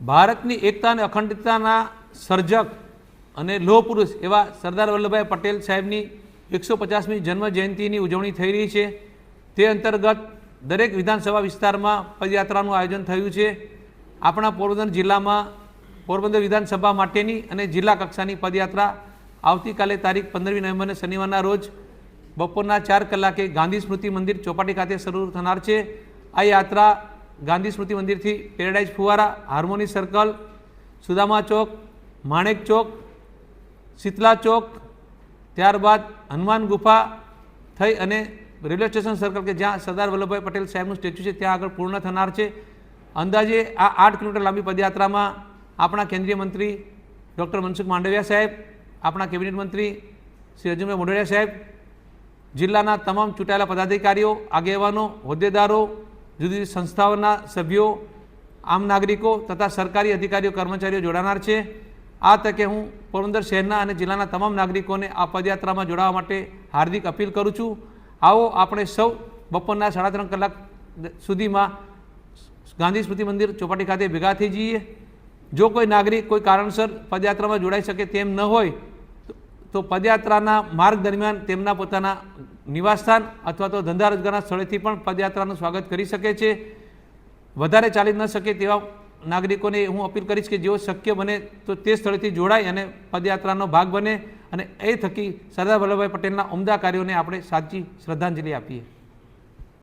ભારતની એકતા અને અખંડિતતાના સર્જક અને લોહ પુરુષ એવા સરદાર વલ્લભભાઈ પટેલ સાહેબની એકસો પચાસમી જન્મ જયંતિની ઉજવણી થઈ રહી છે. તે અંતર્ગત દરેક વિધાનસભા વિસ્તારમાં પદયાત્રાનું આયોજન થયું છે. આપણા પોરબંદર જિલ્લામાં પોરબંદર વિધાનસભા માટેની અને જિલ્લા કક્ષાની પદયાત્રા આવતીકાલે તારીખ પંદરમી નવેમ્બરને શનિવારના રોજ બપોરના ચાર કલાકે ગાંધી સ્મૃતિ મંદિર ચોપાટી ખાતે શરૂ થનાર છે. આ યાત્રા ગાંધી સ્મૃતિ મંદિરથી પેરેડાઇઝ ફુવારા, હાર્મોની સર્કલ, સુદામા ચોક, માણેક ચોક, શીતલા ચોક, ત્યારબાદ હનુમાન ગુફા થઈ અને રેલવે સ્ટેશન સર્કલ કે જ્યાં સરદાર વલ્લભભાઈ પટેલ સાહેબનું સ્ટેચ્યુ છે, ત્યાં આગળ પૂર્ણ થનાર છે. અંદાજે આ આઠ કિલોમીટર લાંબી પદયાત્રામાં આપણા કેન્દ્રીય મંત્રી ડૉક્ટર મનસુખ માંડવિયા સાહેબ, આપણા કેબિનેટ મંત્રી શ્રી અર્જુનભાઈ મોઢેરિયા સાહેબ, જિલ્લાના તમામ ચૂંટાયેલા પદાધિકારીઓ, આગેવાનો, હોદ્દેદારો જુદી જુદી સંસ્થાઓના સભ્યો, આમ નાગરિકો તથા સરકારી અધિકારીઓ, કર્મચારીઓ જોડાનાર છે. આ તકે હું પોરબંદર શહેરના અને જિલ્લાના તમામ નાગરિકોને આ પદયાત્રામાં જોડાવા માટે હાર્દિક અપીલ કરું છું. આવો આપણે સૌ બપોરના સાડા ત્રણ કલાક સુધીમાં ગાંધી સ્મૃતિ મંદિર ચોપાટી ખાતે ભેગા થઈ જઈએ. જો કોઈ નાગરિક કોઈ કારણસર પદયાત્રામાં જોડાઈ શકે તેમ ન હોય, તો- પદયાત્રાના માર્ગ દરમિયાન તેમના પોતાના નિવાસસ્થાન અથવા તો ધંધા રોજગારના સ્થળેથી પણ પદયાત્રાનું સ્વાગત કરી શકે છે. વધારે ચાલી ન શકે તેવા નાગરિકોને હું અપીલ કરીશ કે જેઓ શક્ય બને તો તે સ્થળેથી જોડાય અને પદયાત્રાનો ભાગ બને અને એ થકી સરદાર વલ્લભભાઈ પટેલના ઉમદા કાર્યોને આપણે સાચી શ્રદ્ધાંજલિ આપીએ.